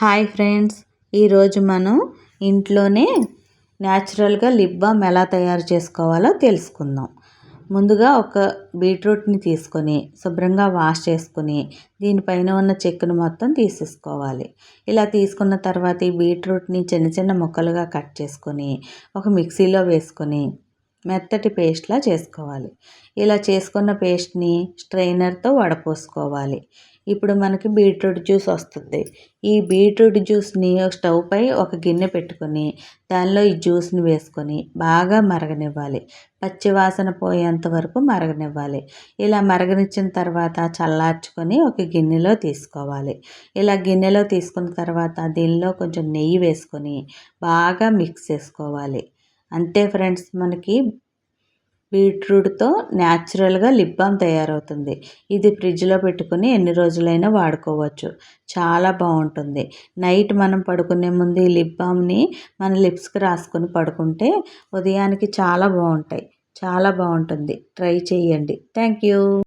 Hi friends. ఈరోజు మనం ఇంట్లోనే న్యాచురల్గా లిప్ బామ్ ఎలా తయారు చేసుకోవాలో తెలుసుకుందాం. ముందుగా ఒక బీట్రూట్ని తీసుకొని శుభ్రంగా వాష్ చేసుకొని దీనిపైన ఉన్న చెక్కును మొత్తం తీసేసుకోవాలి. ఇలా తీసుకున్న తర్వాత ఈ బీట్రూట్ని చిన్న చిన్న ముక్కలుగా కట్ చేసుకొని ఒక మిక్సీలో వేసుకొని మెత్తటి పేస్ట్లా చేసుకోవాలి. ఇలా చేసుకున్న పేస్ట్ని స్ట్రైనర్తో వడపోసుకోవాలి. ఇప్పుడు మనకి బీట్రూట్ జ్యూస్ వస్తుంది. ఈ బీట్రూట్ జ్యూస్ని స్టవ్ పై ఒక గిన్నె పెట్టుకొని దానిలో ఈ జ్యూస్ని వేసుకొని బాగా మరగనివ్వాలి. పచ్చివాసన పోయేంత వరకు మరగనివ్వాలి. ఇలా మరగనిచ్చిన తర్వాత చల్లార్చుకొని ఒక గిన్నెలో తీసుకోవాలి. ఇలా గిన్నెలో తీసుకున్న తర్వాత దీనిలో కొంచెం నెయ్యి వేసుకొని బాగా మిక్స్ చేసుకోవాలి. అంతే ఫ్రెండ్స్ మనకి బీట్రూట్తో న్యాచురల్గా లిప్ బామ్ తయారవుతుంది. ఇది ఫ్రిడ్జ్లో పెట్టుకుని ఎన్ని రోజులైనా వాడుకోవచ్చు. చాలా బాగుంటుంది. నైట్ మనం పడుకునే ముందు ఈ లిప్ బామ్ని మన లిప్స్కి రాసుకొని పడుకుంటే ఉదయానికి చాలా బాగుంటాయి. చాలా బాగుంటుంది. ట్రై చేయండి. Thank you.